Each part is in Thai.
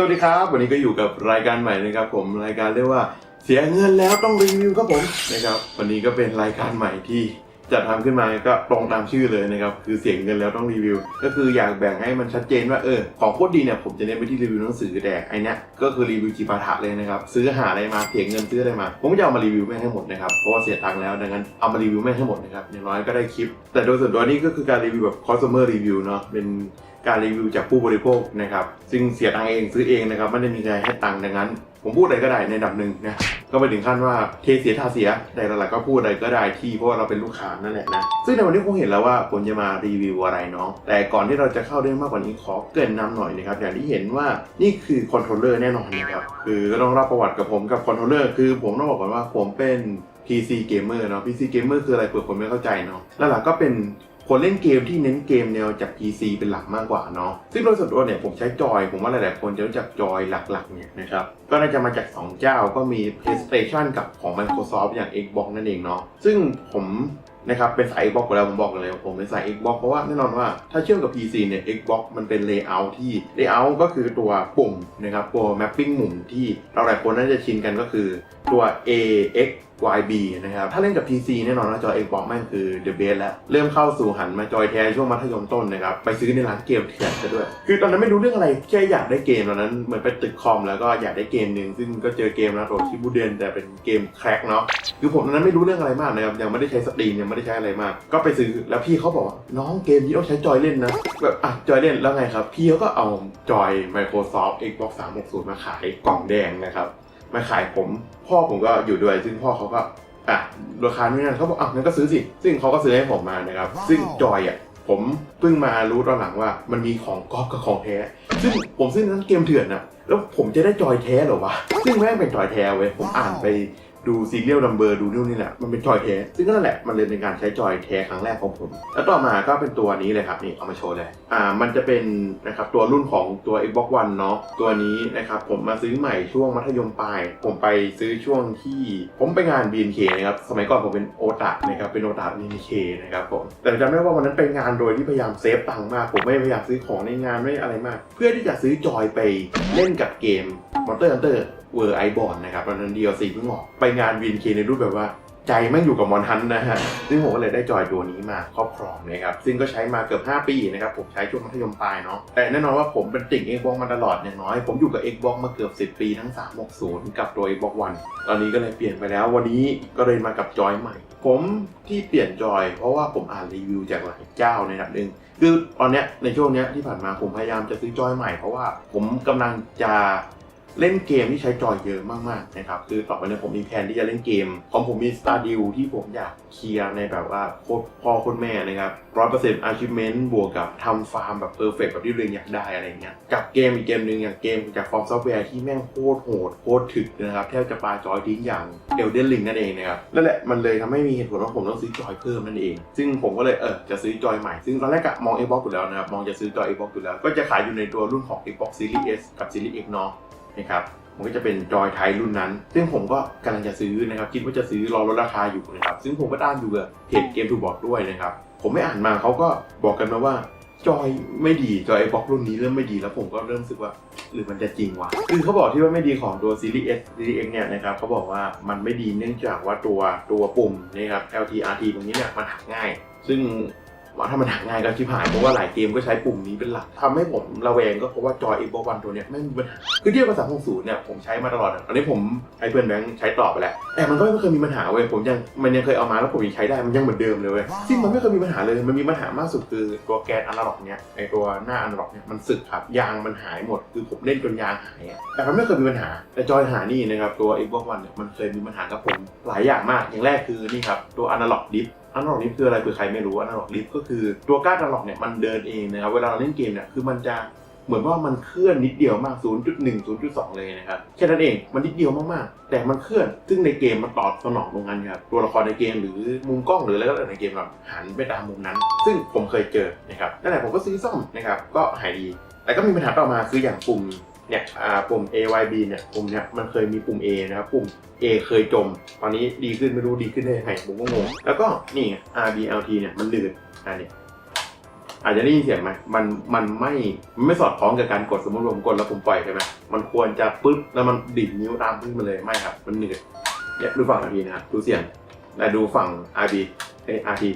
สวัสดีครับ วันนี้ก็อยู่กับรายการใหม่นะครับ ผมรายการเรียกว่าเสียเงินแล้วต้องรีวิวครับผมนะครับ วันนี้ก็เป็นรายการใหม่ที่จัดทำขึ้นมาก็ตรงตามชื่อเลยนะครับ คือเสียเงินแล้วต้องรีวิว ก็คืออยากแบ่งให้มันชัดเจนว่าเออของโคตรดีเนี่ยผมจะเน้นไปที่รีวิวหนังสือแต่ไอเนี้ยก็คือรีวิวจีปาถะเลยนะครับซื้อหาอะไรมาเสียเงินซื้ออะไรมา ผมจะเอามารีวิวแม่งให้หมดนะครับเพราะว่าเสียตังค์แล้วดังนั้นเอามารีวิวแม่งให้หมดนะครับอย่างน้อยก็ได้คลิป แต่โดยส่วนตัวนี่ก็คือการรีวิวแบบ consumer review เนาะเป็น การรีวิวจากผู้บริโภคนะครับซึ่งเสียตังเองซื้อเองนะครับไม่ได้มีใครให้ตังค์ดังนั้น ผมพูดอะไรก็ได้ในดับหนึ่งนะก็ไปถึงขั้นว่าเทเสียท่าเสียแต่หลักๆก็พูดอะไรก็ได้ที่เพราะว่าเราเป็นลูกค้านั่นแหละนะซึ่งในวันนี้คงเห็นแล้วว่าผมจะมารีวิวอะไรเนาะแต่ก่อนที่เราจะเข้าเรื่องมากกว่านี้ขอเกริ่นนำหน่อยนะครับอย่างที่เห็นว่านี่คือคอนโทรลเลอร์แน่นอนนะครับคือก็ต้องรับประวัติกับผมกับคอนโทรลเลอร์คือผมต้องบอกก่อนว่าผมเป็น PC Gamer เนาะ PC Gamer คืออะไรเผื่อคนไม่เข้าใจเนาะแล้วหลักก็เป็น คนเล่นเกมที่เน้นเกมแนวจาก PC เป็นหลักมากกว่าเนาะซึ่งโดยส่วนตัวเนี่ยผมใช้จอย ผมว่าหลายๆคนจะรู้จักจอยหลักๆเนี่ยนะครับก็น่าจะมาจาก 2 เจ้าก็มี PlayStation กับของ Microsoft อย่าง Xbox นั่นเองเนาะซึ่งผมนะครับเป็นสาย Xbox ไปแล้วผมบอกเลยว่าผมเป็นสาย Xbox เพราะว่าแน่นอนว่าถ้าเชื่อมกับ PC เนี่ย Xbox มันเป็น Layout ที่ Layout ก็คือตัวปุ่มนะครับตัว Mapping หมุนที่เราหลายคนน่าจะชินกันก็คือตัว AX YB นะครับ ถ้าเล่นกับ PC แน่นอนว่าจอ Xbox แม่งคือ the best แล้ว เริ่มเข้าสู่หันมาจอยแท้ช่วงมัธยมต้นนะครับ ไปซื้อในร้านเกมเถื่อนซะด้วย คือตอนนั้นไม่รู้เรื่องอะไร แค่อยากได้เกมตอนนั้นเหมือนไปตึกคอมแล้วก็อยากได้เกมหนึ่งซึ่งก็เจอเกมนะโรชิบูเดนแต่เป็นเกมแคร็กเนาะ คือผมตอนนั้นไม่รู้เรื่องอะไรมากนะครับ ยังไม่ได้ใช้สตรีมยังไม่ได้ใช้อะไรมาก ก็ไปซื้อ แล้วพี่เขาบอกว่าน้องเกมนี้ต้องใช้จอยเล่นนะ แบบอะจอยเล่นแล้วไงครับ พี่เขาก็เอาจอย Microsoft Xbox 360 มาขายกล่องแดงนะครับ มาขายผม พ่อผมก็อยู่ด้วย ซึ่งพ่อเขาก็อะราคานี้นั่นเขาบอกอะงั้นก็ซื้อสิ ซึ่งเขาก็ซื้อให้ผมมานะครับ ซึ่งจอยอะผมเพิ่งมารู้ตอนหลังว่ามันมีของก๊อปกับของแท้ ซึ่งผมซื้อนั้นเกมเถื่อนนะแล้วผมจะได้จอยแท้เหรอวะ ซึ่งแม่งเป็นจอยแท้เว้ย ผมอ่านไป ดูซีเรียลนัมเบอร์ดูนู่นนี่แหละ มันเป็นจอยแท้ ซึ่งนั่นแหละ มันเลยเป็นการใช้จอยแท้ครั้งแรกของผม แล้วต่อมาก็เป็นตัวนี้เลยครับ นี่ เอามาโชว์เลย อ่า มันจะเป็นนะครับตัวรุ่นของตัว Xbox One เนาะ ตัวนี้นะครับผมมาซื้อใหม่ช่วงมัธยมปลาย ผมไปซื้อช่วงที่ผมไปงาน BNK นะครับ สมัยก่อนผมเป็นโอตานะครับ เป็นโอตา BNK นะครับผม แต่จำได้ว่าวันนั้นไปงานโดยที่พยายามเซฟตังค์มาก ผมไม่พยายามซื้อของในงานไม่อะไรมาก เพื่อที่จะซื้อจอยไปเล่นกับเกม Monster Hunter เเวอร์ไอบอลนะครับตอนนั้น DLC เพิ่งออกไปงาน BNK ในรูปแบบว่าใจแม่อยู่กับมอนทันนะฮะ ซึ่งผมก็เลยได้จอยตัวนี้มาครอบครองนะครับ ซึ่งก็ใช้มาเกือบ 5 ปีนะครับ ผมใช้ช่วงมัธยมปลายเนาะ แต่แน่นอนว่าผมเป็นติ่ง Xbox มาตลอดอย่างน้อย ผมอยู่กับ Xbox มาเกือบ 10 ปีทั้ง 360 กับตัว Xbox One ตอนนี้ก็เลยเปลี่ยนไปแล้ว วันนี้ก็เลยมากับจอยใหม่ ผมที่เปลี่ยนจอย เพราะว่าผมอ่านรีวิวจากหลายเจ้าในระดับหนึ่งคือตอนเนี้ยในช่วงเนี้ยที่ผ่านมาผมพยายามจะซื้อจอยใหม่เพราะว่าผมกำลังจะ เล่นเกมที่ใช้จอยเยอะมากๆนะครับคือต่อไปเนี่ยผมมีแผนที่จะเล่นเกมของผมมี Star d e a l ที่ผมอยากเคลียร์ในแบบว่าโคตรพ่อโคตรแม่นะครับร้อยเปอร์เซ็นต์ achievement บวกกับทำฟาร์มแบบเพอร์เฟกแบบที่ตัวเองอยากได้อะไรเงี้ยกับเกมอีกเกมหนึ่งอย่างเกมจากฟอร์มซอฟต์แวร์ที่แม่งโคตรโหดโคตรถึกนะครับแทบจะปาจอยทิ้งอย่าง Elden Ring นั่นเองนะครับนั่นแหละมันเลยทำให้มีเหตุผลว่าผมต้องซื้อจอยเพิ่มนั่นเอง ซึ่งผมก็เลยเออจะซื้อจอยใหม่ซึ่งตอนแรกอะมอง Xbox อยู่แล้วนะครับมองจะซื้อจอย Xbox อยู่แล้วก็จะขายอยู่ในตัวรุ่นของ Xbox Series S กับ Series X เนาะ นะครับมันก็จะเป็นจอยไทยรุ่นนั้น ซึ่งผมก็กำลังจะซื้อนะครับคิดว่าจะซื้อรอลดราคาอยู่นะครับซึ่งผมก็ตามอยู่กับเพจเกมทูบอร์ดด้วยนะครับผมไม่อ่านมาเขาก็บอกกันมาว่าจอยไม่ดีจอยไอบ็อกรุ่นนี้เริ่มไม่ดีแล้วผมก็เริ่มรู้สึกว่าหรือมันจะจริงวะคือเขาบอกที่ว่าไม่ดีของตัว Series S Series X เนี่ยนะครับเขาบอกว่ามันไม่ดีเนื่องจากว่าตัวตัวปุ่มนะครับ LT RT ตรงนี้เนี่ยมันหักง่าย ซึ่ง ว่าถ้ามันหักง่ายก็ชิบหายเพราะว่าหลายเกมก็ใช้ปุ่มนี้เป็นหลักทำให้ผมระแวงก็เพราะว่าจอย Xbox One ตัวเนี้ยไม่มีปัญหาคือเทียบกับ360เนี่ยผมใช้มาตลอดอะตอนนี้ผมให้เพื่อนแบงค์ใช้ต่อไปแล้วแต่มันก็ไม่เคยมีปัญหาเว้ยผมยังมันยังเคยเอามาแล้วผมยังใช้ได้มันยังเหมือนเดิมเลยเว้ยซึ่งมันไม่เคยมีปัญหาเลยมันมีปัญหามากสุดคือตัวแกนอนาล็อกเนี่ยไอตัวหน้าอนาล็อกเนี่ยมันสึกครับยางมันหายหมดคือผมเล่นจนยางหายอะแต่มันไม่เคยมีปัญหาแต่จอยหานี่นะครับตัว Xbox One เนี่ยมันเคยมีปัญหากับผมหลายอย่างมากอย่างแรกคือนี่ครับตัวอนาล็อกดิฟ อนาล็อกดิฟคืออะไรคือใครไม่รู้อนาล็อกดิฟก็คือตัวก้าร์ดอนาล็อกเนี่ยมันเดินเองนะครับเวลาเราเล่นเกมเนี่ยคือมันจะเหมือนว่ามันเคลื่อนนิดเดียวมาก 0.1 0.2 เลยนะครับแค่นั้นเองมันนิดเดียวมากๆ แต่มันเคลื่อนซึ่งในเกมมันตอบสนองตรงนั้นครับตัวละครในเกมหรือมุมกล้องหรืออะไรก็แล้วแต่ในเกมแบบหันไปตามมุมนั้น ซึ่งผมเคยเจอนะครับนั่นแหละผมก็ซื้อซ่อมนะครับก็หายดีแต่ก็มีปัญหาต่อมาคืออย่างปุ่ม เนี่ยปุ่ม AYB เนี่ยปุ่มเนี่ยมันเคยมีปุ่ม A นะครับ ปุ่ม A เคยจม ตอนนี้ดีขึ้นไม่รู้ดีขึ้นได้ยังไงผมก็งง แล้วก็นี่ RBLT เนี่ยมันหนืดอันนี้อาจจะได้ยินเสียงไหมมันมันไม่มันไม่สอดคล้องกับการกดสมมติผมกดแล้วผมปล่อยใช่ไหมมันควรจะปึ๊บแล้วมันดิดนิ้วตามขึ้นมาเลยไม่ครับ มันเหนื่อยเนี่ยดูฝั่งอาทีนะครับดูเสียงแต่ดูฝั่ง RB เออาที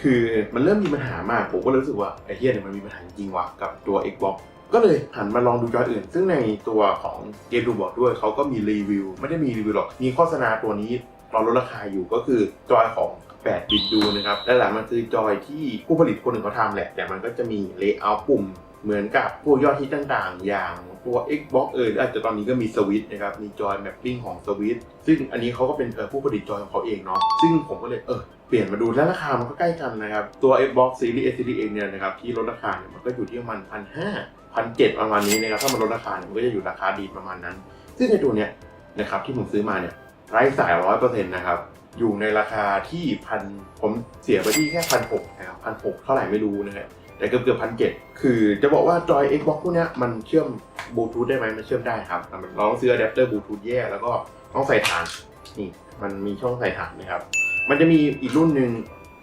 คือมันเริ่มมีปัญหามากผมก็รู้สึกว่าไอ้เฮียเนี่ยมันมีปัญหาจริงว่ะกับตัว Xbox ก็เลยหันมาลองดูจอยอื่น ซึ่งในตัวของเกมดูบอร์ดด้วยเขาก็มีรีวิว ไม่ได้มีรีวิวหรอก มีโฆษณาตัวนี้ตอนลดราคาอยู่ก็คือจอยของ8บิตดูนะครับและหลังมันคือจอยที่ผู้ผลิตคนหนึ่งเขาทำแหละ แต่มันก็จะมีเลเยอร์ปุ่มเหมือนกับพวกยอดฮิตต่างๆ อย่างตัว Xbox เอออาจจะตอนนี้ก็มีสวิตนะครับ มีจอยแมปปิ้งของสวิตซึ่งอันนี้เขาก็เป็นเออผู้ผลิตจอยของเขาเองเนาะ ซึ่งผมก็เลยเออเปลี่ยนมาดูแล้วราคามันก็ใกล้กันนะครับ ตัว Xbox Series S Series X เนี่ยนะครับ ที่ลดราคาเนี่ยมันก็อยู่ที่ประมาณพันห้า พันเจ็ดประมาณนี้นะครับถ้ามันลดราคาเนี่ยมันก็จะอยู่ราคาดีประมาณนั้น ซึ่งในตัวเนี้ยนะครับที่ผมซื้อมาเนี่ยไร้สายร้อยเปอร์เซ็นต์นะครับอยู่ในราคาที่พันผมเสียไปที่แค่พันหกนะครับพันหกเท่าไหร่ไม่รู้นะครับแต่เกือบเกือบพันเจ็ดคือจะบอกว่าจอย Xbox พวกเนี้ยมันเชื่อมบลูทูธได้ไหมมันเชื่อมได้ครับแต่มันเราต้องซื้ออะแดปเตอร์บลูทูธแยกแล้วก็ต้องใส่ฐานนี่มันมีช่องใส่ฐานนะครับ มันจะมีอีกรุ่นหนึ่ง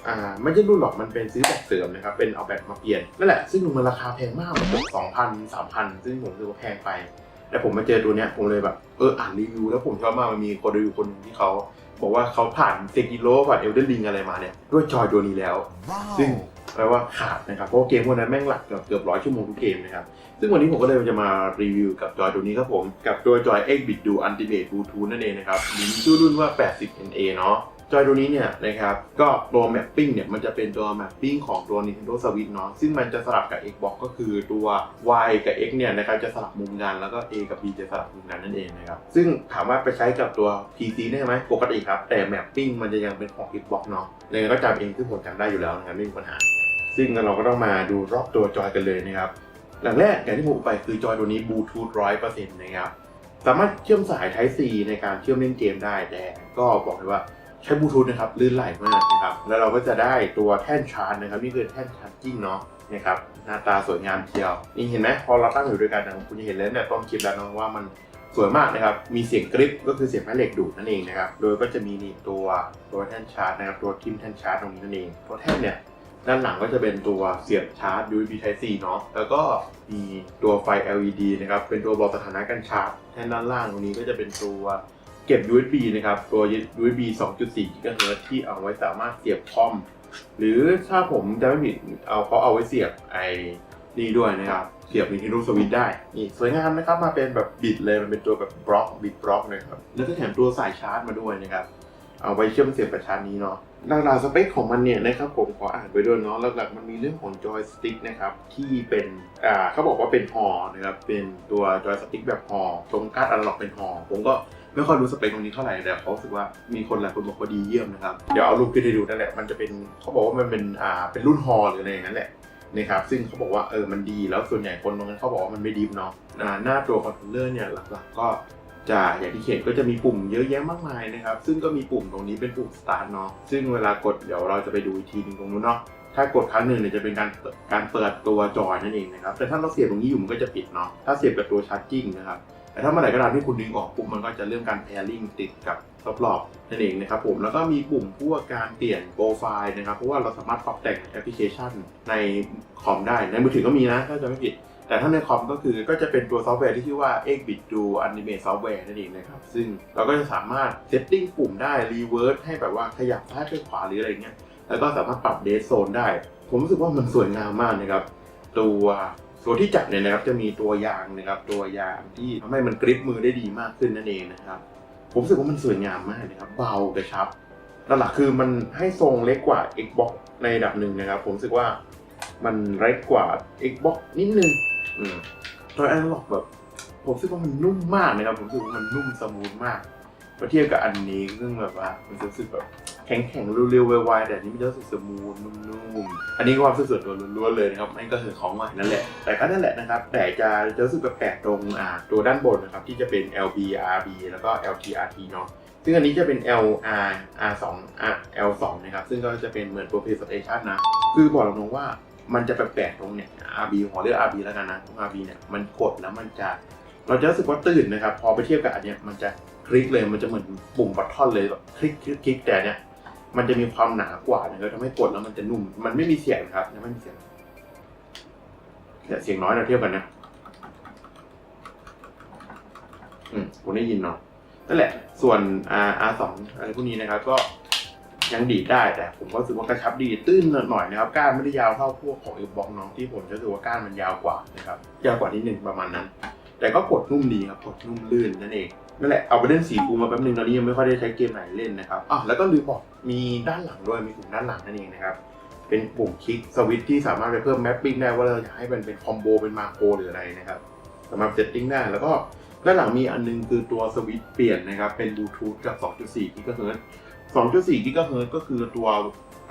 อ่าไม่ใช่รุ่นหรอกมันเป็นซื้อแบตเสริมนะครับ เป็นเอาแบตมาเปลี่ยนนั่นแหละซึ่งมันราคาแพงมากแบบสองพันสามพันซึ่งผมรู้สึกว่าแพงไปแต่ผมมาเจอตัวเนี้ยผมเลยแบบเอออ่านรีวิว แล้วผมชอบมากมันมีคนรีวิวคนหนึงที่เขาบอกว่าเขาผ่านเซกิโลผ่านเอลเดนลิงอะไรมาเนี่ยด้วยจอยตัวนี้แล้ว ซึ่งแปลว่าขาดนะครับ เพราะว่าเกมพวกนั้นแม่งหลักเกือบเกือบร้อยชั่วโมงทุกเกมนะครับ ซึ่งวันนี้ผมก็เลยจะมารีวิวกับจอยตัวนี้ครับผม กับตัวจอย X Bit Duo Ultimate Bluetooth นั่นเองนะครับมีชื่อรุ่นว่า 80NA เนาะ จอยตัวนี้เนี่ยนะครับก็ตัวแมปปิ้งเนี่ยมันจะเป็นตัวแมปปิ้งของตัว Nintendo Switch เนาะซึ่งมันจะสลับกับ Xbox ก็คือตัว Y กับ X เนี่ยนะครับจะสลับมุมกันแล้วก็ A กับ B จะสลับมุมกันนั่นเองนะครับซึ่งถามว่าไปใช้กับตัว PC ได้ไหมปกติครับ แต่แมปปิ้งมันจะยังเป็นของ Xbox เนาะเลยก็จำเองซึ่งผมจำได้อยู่แล้วนะครับไม่มีปัญหา ซึ่งเราก็ต้องมาดูรอบตัวจอยกันเลยนะครับหลังแรกอย่างที่ผมบอกไปคือจอยตัวนี้บลูทูธร้อยเปอร์เซ็นต์นะครับสามารถเชื่อมสาย Type C ในการเชื่อมเล่นเกมได้แต่ก็บอกเลยว่า ใช้บลูทูธนะครับลื่นไหลมากนะครับแล้วเราก็จะได้ตัวแท่นชาร์จนะครับนี่คือแท่นชาร์จจิ้งเนาะนะครับหน้าตาสวยงามเชียวนี่เห็นไหมพอเราตั้งอยู่ด้วยกันนะคุณจะเห็นแล้วเนี่ยต้นคลิปแล้วนะว่ามันสวยมากนะครับ มีเสียงกริปก็คือเสียงแม่เหล็กดูดนั่นเองนะครับ โดยก็จะมีนี่ตัวตัวแท่นชาร์จนะครับ ตัวทิมแท่นชาร์จตรงนี้นั่นเอง ตัวแท่นเนี่ยด้านหลังก็จะเป็นตัวเสียบชาร์จ USB Type C เนาะ แล้วก็มีตัวไฟ LED นะครับ เป็นตัวบอกสถานะการชาร์จ แท่นด้านล่างตรงนี้ก็จะเป็นตัว เก็บ USB นะครับ ตัว USB 2.4 GHz ที่เอาไว้สามารถเสียบคอม หรือถ้าผมจะไม่ผิดเอาเขาเอาไว้เสียบไอ้นี่ด้วยนะครับ เสียบ Nintendo Switch ได้ นี่สวยงามนะครับ มาเป็นแบบบิดเลย มันเป็นตัวแบบบล็อกบิดบล็อกนะครับ แล้วก็แถมตัวสายชาร์จมาด้วยนะครับ เอาไว้เชื่อมเสียบกับชาร์จนี้เนาะหลักๆสเปคของมันเนี่ยนะครับผมขออ่านไปด้วยเนาะหลักๆมันมีเรื่องของจอยสติ๊กนะครับที่เป็นอ่าเขาบอกว่าเป็นฮอนะครับเป็นตัวจอยสติ๊กแบบฮอตรงการ์ดอนล็อกเป็นฮอผมก็ ไม่ค่อยรู้สเปคตรงนี้เท่าไหร่แต่เขารู้สึกว่ามีคนหลายคนบอกว่าดีเยี่ยมนะครับ เดี๋ยวเอารูปขึ้นให้ดูนั่นแหละ มันจะเป็นเขาบอกว่ามันเป็นอ่าเป็นรุ่นฮอหรืออะไรอย่างนั้นแหละนะครับซึ่งเขาบอกว่าเออมันดีแล้วส่วนใหญ่คนตรงนั้นเขาบอกว่ามันไม่ดีเนาะหน้าตัวคอนโทรลเลอร์เนี่ยหลักๆก็จะอย่างที่เห็นก็จะมีปุ่มเยอะแยะมากมายนะครับ ซึ่งก็มีปุ่มตรงนี้เป็นปุ่ม start เนาะซึ่งเวลากดเดี๋ยวเราจะไปดูอีกทีนึงตรงนู้นเนาะถ้ากดครั้งหนึ่งเนี่ยจะเป็นการการเปิดตัวจอยนั่นเองนะครับแต่ถ้าเราเสียบตรงนี้อยู่มันก็จะปิดเนาะถ้าเสียบกับตัวชาร์จจิ้งนะครับ แต่ถ้าเมื่อไหร่ก็ตามที่คุณดึงออกปุ๊บมันก็จะเริ่มการ pairing ติดกับรอบๆนั่นเองนะครับผมแล้วก็มีปุ่มพวกการเปลี่ยนโปรไฟล์นะครับ เพราะว่าเราสามารถปรับแต่งแอปพลิเคชันในคอมได้ในมือถือก็มีนะถ้าจะไม่ผิด แต่ถ้าในคอมก็คือก็จะเป็นตัวซอฟต์แวร์ที่ชื่อว่า Xbit Do Animate Software นั่นเองนะครับ ซึ่งเราก็จะสามารถเซตติ้งปุ่มได้รีเวิร์สให้แบบว่าขยับซ้ายไปขวาหรืออะไรเงี้ยแล้วก็สามารถปรับเด z โซนได้ ผมรู้สึกว่ามันสวยงามมากนะครับตัว ตัวที่จับเนี่ยนะครับจะมีตัวยางนะครับตัวยางที่ทำให้มันกริปมือได้ดีมากขึ้นนั่นเองนะครับ ผมรู้สึกว่ามันสวยงามมากนะครับเบากระชับหลักๆคือมันให้ทรงเล็กกว่า Xbox ในระดับหนึ่งนะครับ ผมรู้สึกว่ามันเล็กกว่า Xbox นิดนึงอืมจอยแอนล็อกแบบ ผมรู้สึกว่ามันนุ่มมากนะครับ ผมรู้สึกว่ามันนุ่มสมูทมากเมื่อเทียบกับอันนี้ซึ่งแบบว่ามันจะรู้สึกแบบ แข็งแข็งเร็วๆไวๆแต่อันนี้มันจะรู้สึกสมูทนุ่มๆอันนี้ความรู้สึกส่วนตัวล้วนๆเลยนะครับนั่นก็คือของใหม่นั่นแหละ แต่ก็นั่นแหละนะครับ แต่จะจะรู้สึกแปลกตรงอ่าตัวด้านบนนะครับที่จะเป็น LB RB แล้วก็ LT RT เนาะซึ่งอันนี้จะเป็น L R R 2 R L 2นะครับ ซึ่งก็จะเป็นเหมือนตัว PlayStation นะ คือบอกตรงๆว่ามันจะแปลกๆตรงเนี่ย RB ขอเรียก RB แล้วกันนะตรง RB เนี่ยมันกดแล้วมันจะ เราจะรู้สึกว่าตื่นนะครับ พอไปเทียบกับอันเนี้ยมันจะคลิกเลยมันจะเหมือนปุ่มบัตทอนเลยแบบคลิกคลิกคลิกแต่เนี่ย มันจะมีความหนากว่านะครับทำให้กดแล้วมันจะนุ่ม มันไม่มีเสียงครับยังไม่มีเสียงเนี่ยเสียงน้อยเราเทียบกันนะอืมผมได้ยินเนาะนั่นแหละ ส่วน R R สองอะไรพวกนี้นะครับ ก็ยังดีดได้แต่ผมก็รู้สึกว่ากระชับดีตื้นหน่อยนะครับ ก้านไม่ได้ยาวเท่าพวกของเอฟบ็อกน้องที่ผมจะรู้สึกว่าก้านมันยาวกว่านะครับ ยาวกว่านิดหนึ่งประมาณนั้น แต่ก็กดนุ่มดีครับกดนุ่มลื่นนั่นเอง นั่นแหละเอาไปเล่นสีฟูมาแป๊บนึงตอนนี้ยังไม่ค่อยได้ใช้เกมไหนเล่นนะครับอะแล้วก็ลืมบอกมีด้านหลังด้วยมีปุ่มด้านหลังนั่นเองนะครับเป็นปุ่มคลิกสวิตช์ที่สามารถไปเพิ่มแมปปิ้งได้ว่าเราอยากให้มันเป็นคอมโบเป็นมาโครหรืออะไรนะครับสามารถเซตติ้งได้แล้วก็ด้านหลังมีอันนึงคือตัวสวิตช์เปลี่ยนนะครับเป็นบลูทูธกับ 2.4กิกะเฮิรตซ์2.4กิกะเฮิรตซ์ก็คือตัว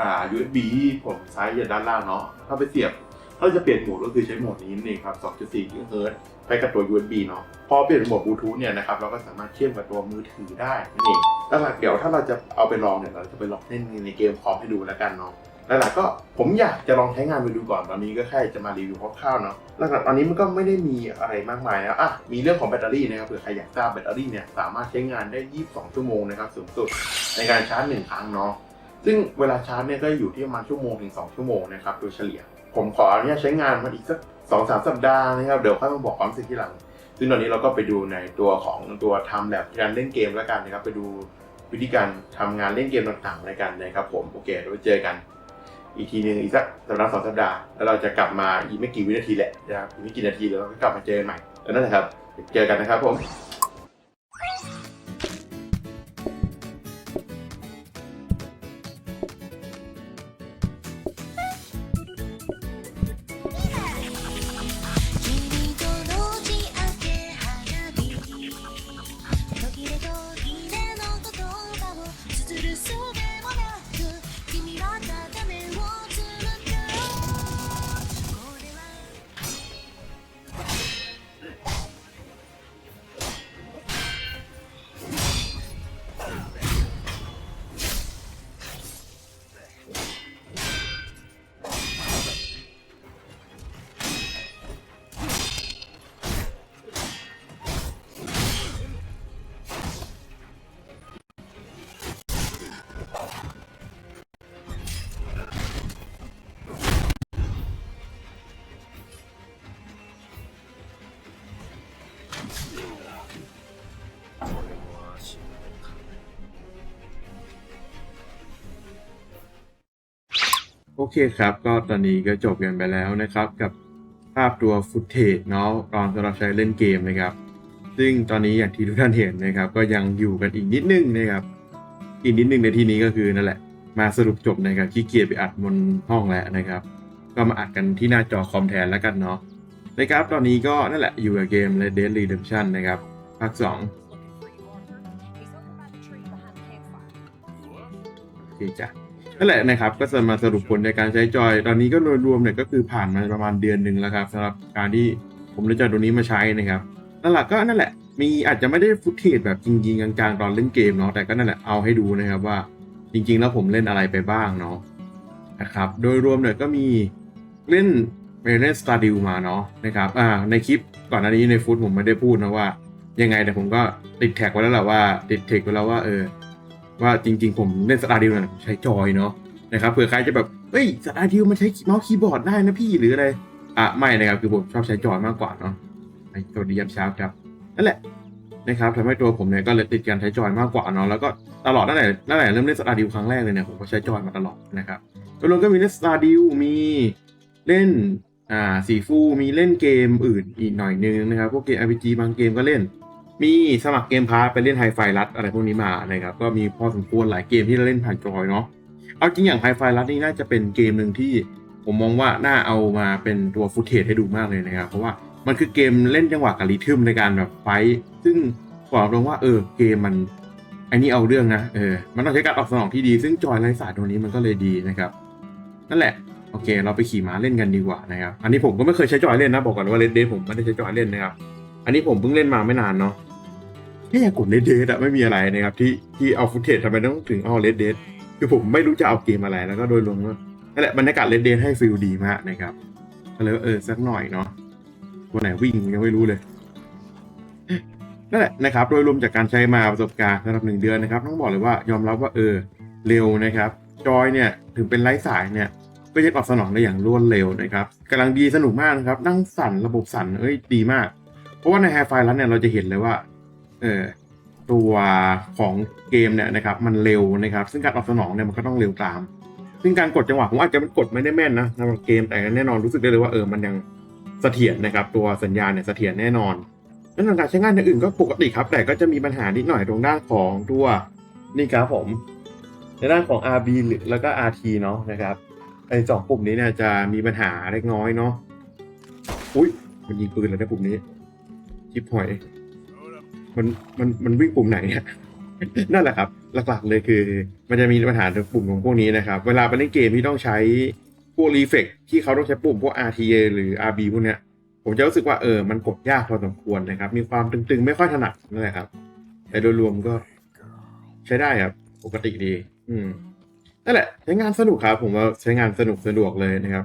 อ่า USB ที่ผมใช้อยู่ด้านล่างเนาะถ้าไปเสียบ ถ้าจะเปลี่ยนโหมดก็คือใช้โหมดนี้นั่นเองครับ 2.4กิกะเฮิรตซ์ไปกับตัว USB เนาะ พอเปลี่ยนโหมดบลูทูธเนี่ยนะครับเราก็สามารถเชื่อมกับตัวมือถือได้นั่นเองแล้วหลักเดี๋ยวถ้าเราจะเอาไปลองเนี่ยเราจะไปลองเล่นในเกมคอมให้ดูแล้วกันเนาะแล้วหลักก็ผมอยากจะลองใช้งานไปดูก่อนตอนนี้ก็แค่จะมารีวิวคร่าวๆเนาะหลักๆตอนนี้มันก็ไม่ได้มีอะไรมากมายนะอะมีเรื่องของแบตเตอรี่นะครับเผื่อใครอยากทราบแบตเตอรี่เนี่ยสามารถใช้งานได้ 22 ชั่วโมงนะครับสูงสุดในการชาร์จหนึ่งครั้งเนาะ ซึ่งเวลาชาร์จเนี่ยก็อยู่ที่ประมาณชั่วโมงถึง 2 ชั่วโมงนะครับโดยเฉลี่ย ผมขออนุญาตใช้งานมันอีกสักสองสามสัปดาห์นะครับเดี๋ยวค่อยมาบอกความรู้สึกที่หลัง ซึ่งตอนนี้เราก็ไปดูในตัวของตัวทำแบบการเล่นเกมแล้วกันนะครับไปดูวิธีการทำงานเล่นเกมต่างๆในกันนะครับผมโอเคเดี๋ยวไปเจอกัน อีกทีหนึ่งอีกสักสัปดาห์สองสัปดาห์แล้วเราจะกลับมาอีกไม่กี่วินาทีแหละนะครับอีกไม่กี่นาทีแล้วเราก็กลับมาเจอกันใหม่แล้วนั่นแหละครับเจอกันนะครับผม โอเคครับ ก็ตอนนี้ก็จบกันไปแล้วนะครับกับภาพตัวฟุตเทจเนาะตอนสำหรับใช้เล่นเกมนะครับ ซึ่งตอนนี้อย่างที่ทุกท่านเห็นนะครับ ก็ยังอยู่กันอีกนิดนึงนะครับ อีกนิดนึงในที่นี้ก็คือนั่นแหละ มาสรุปจบนะครับขี้เกียจไปอัดบนห้องแล้วนะครับ ก็มาอัดกันที่หน้าจอคอมแทนแล้วกันเนาะนะครับตอนนี้ก็นั่นแหละอยู่กับเกม Red Dead Redemption นะครับภาค2โอเคจ้ะ นั่นแหละนะครับ ก็จะมาสรุปผลในการใช้จอย ตอนนี้ก็โดยรวมเนี่ยก็คือผ่านมาประมาณเดือนหนึ่งแล้วครับสำหรับการที่ผมได้จอยตัวนี้มาใช้นะครับนั่นแหละก็นั่นแหละ มีอาจจะไม่ได้ฟุตเทจแบบจริงๆกลางๆตอนเล่นเกมเนาะแต่ก็นั่นแหละเอาให้ดูนะครับว่าจริงๆ แล้วผมเล่นอะไรไปบ้างเนาะนะครับโดยรวมเนี่ยก็มีเล่นไปเล่นสตาร์ดิวมาเนาะนะครับอ่าในคลิปก่อนหน้านี้ในฟุตผมไม่ได้พูดนะว่า ยังไงแต่ผมก็ติดแท็กไว้แล้วแหละว่าติดเทคไว้แล้วว่าเออ ว่าจริง ๆ ผมเล่นสตาร์ดิวเนี่ยใช้จอยเนาะนะครับเผื่อใครจะแบบเฮ้ยสตาร์ดิวมันใช้เมาส์คีย์บอร์ดได้นะพี่หรืออะไรอะไม่นะครับคือผมชอบใช้จอยมากกว่าเนาะไอ้ตัวดียับเช้าครับนั่นแหละนะครับทำให้ตัวผมเนี่ยก็เลยติดการใช้จอยมากกว่าเนาะแล้วก็ตลอดตั้งแต่ตั้งแต่เริ่มเล่นสตาร์ดิวครั้งแรกเลยเนี่ยผมก็ใช้จอยมาตลอดนะครับโดยรวมก็มีเล่นสตาร์ดิวมีเล่นอ่าสีฟูมีเล่นเกมอื่นอีกหน่อยนึงนะครับพวกเกม RPG บางเกมก็เล่น มีสมัครเกมพาร์ไปเล่นไฮไฟรัดอะไรพวกนี้มานะครับ ก็มีพอสมควรหลายเกมที่เราเล่นผ่านจอยเนาะเอาจริงอย่างไฮไฟรัดนี่น่าจะเป็นเกมหนึ่งที่ผมมองว่าน่าเอามาเป็นตัวฟุตเทจให้ดูมากเลยนะครับ เพราะว่ามันคือเกมเล่นจังหวะกับรีทึมในการแบบไฟท์ซึ่งบอกตรงว่าเออเกมมันไอ้นี่เอาเรื่องนะเออมันต้องใช้การตอบสนองที่ดี ซึ่งจอยไร้สายตัวนี้มันก็เลยดีนะครับนั่นแหละโอเค เราไปขี่ม้าเล่นกันดีกว่านะครับอันนี้ผมก็ไม่เคยใช้จอยเล่นนะบอกก่อนว่าเลดเดผมไม่ได้ใช้จอยเล่นนะครับอันนี้ผมเพิ่งเล่นมาไม่นานเนาะ แค่อยากกดเลดเดทอะไม่มีอะไรนะครับ ที่ที่เอาฟุตเทจทำไมต้องถึงเอาเลดเดทคือผมไม่รู้จะเอาเกมอะไรแล้วก็โดยรวมก็นั่นแหละบรรยากาศเลดเดทให้ฟิลดีมากนะครับก็เลยว่าเออสักหน่อยเนาะตัวไหนวิ่งยังไม่รู้เลยนั่นแหละนะครับ โดยรวมจากการใช้มาประสบการณ์สำหรับหนึ่งเดือนนะครับ ต้องบอกเลยว่ายอมรับว่าเออเร็วนะครับ จอยเนี่ยถึงเป็นไร้สายเนี่ยก็ยังตอบสนองได้อย่างรวดเร็วนะครับกำลังดีสนุกมากนะครับนั่งสั่นระบบสั่นเอ้ยดีมาก เพราะว่าในไฮไฟลันเนี่ยเราจะเห็นเลยว่า เออตัวของเกมเนี่ยนะครับ มันเร็วนะครับ ซึ่งการตอบสนองเนี่ยมันก็ต้องเร็วตาม ซึ่งการกดจังหวะผมอาจจะมันกดไม่ได้แม่นนะสำหรับเกมแต่แน่นอนรู้สึกได้เลยว่าเออมันยังเสถียรนะครับ ตัวสัญญาณเนี่ยเสถียรแน่นอนแล้วหลังการใช้งานอย่างอื่นก็ปกติครับ แต่ก็จะมีปัญหานิดหน่อยตรงด้านของตัวนี่ครับผม ในด้านของ RB หรือแล้วก็ RT เนาะนะครับไอ้สองปุ่มนี้เนี่ยจะมีปัญหาเล็กน้อยเนาะอุ้ยมันยิงปืนเลยนะปุ่มนี้ชิปหอย มันมันมันวิ่งปุ่มไหนเนี่ยนั่นแหละครับ หลักๆเลยคือ มันจะมีปัญหาตรงปุ่มของพวกนี้นะครับ เวลาไปเล่นเกมที่ต้องใช้พวกรีเฟกที่เขาต้องใช้ปุ่มพวก RTA หรือ RB พวกเนี้ย ผมจะรู้สึกว่าเออมันกดยากพอสมควรนะครับ มีความตึงๆ ไม่ค่อยถนัดนั่นแหละครับ แต่โดยรวมก็ใช้ได้ครับ ปกติดี อืมนั่นแหละใช้งานสนุกครับ ผมว่าใช้งานสนุกสะดวกเลยนะครับ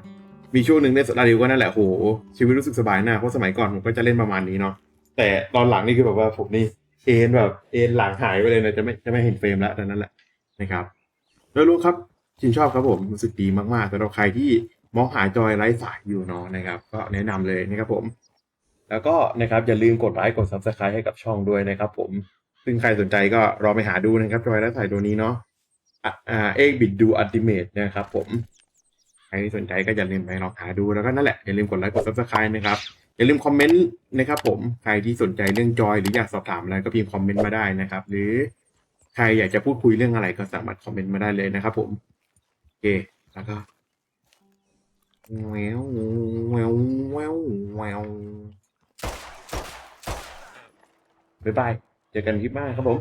มีช่วงหนึ่งในสตาร์ดิวก็นั่นแหละโหชีวิตรู้สึกสบายหน้าเพราะสมัยก่อนผมก็จะเล่นประมาณนี้เนาะ แต่ตอนหลังนี่คือแบบว่าผมนี่เอ็นแบบเอ็นหลังหายไปเลยนะจะไม่จะไม่เห็นเฟรมแล้วแต่นั้นแหละนะครับโดยรวมครับชินชอบครับผมรู้สึกดีมากๆสำหรับใครที่มองหาจอยไร้สายอยู่เนาะนะครับ ก็แนะนำเลยนะครับผม แล้วก็นะครับอย่าลืมกดไลค์กด subscribe ให้กับช่องด้วยนะครับ ผมซึ่งใครสนใจก็รอไปหาดูนะครับจอยไร้สายตัวนี้เนาะอะอ่าเอกบิดดูอัลติเมทนะครับผมใครที่สนใจก็อย่าลืมไปลองหาดูแล้วก็นั่นแหละอย่าลืมกดไลค์กด subscribe นะครับ อย่าลืมคอมเมนต์นะครับผมใครที่สนใจเรื่องจอยหรืออยากสอบถามอะไรก็พิมพ์คอมเมนต์มาได้นะครับ หรือใครอยากจะพูดคุยเรื่องอะไรก็สามารถคอมเมนต์มาได้เลยนะครับ ผมโอเคแล้วก็แววแววแววแววบ๊ายบายเจอกันคลิปหน้าครับผม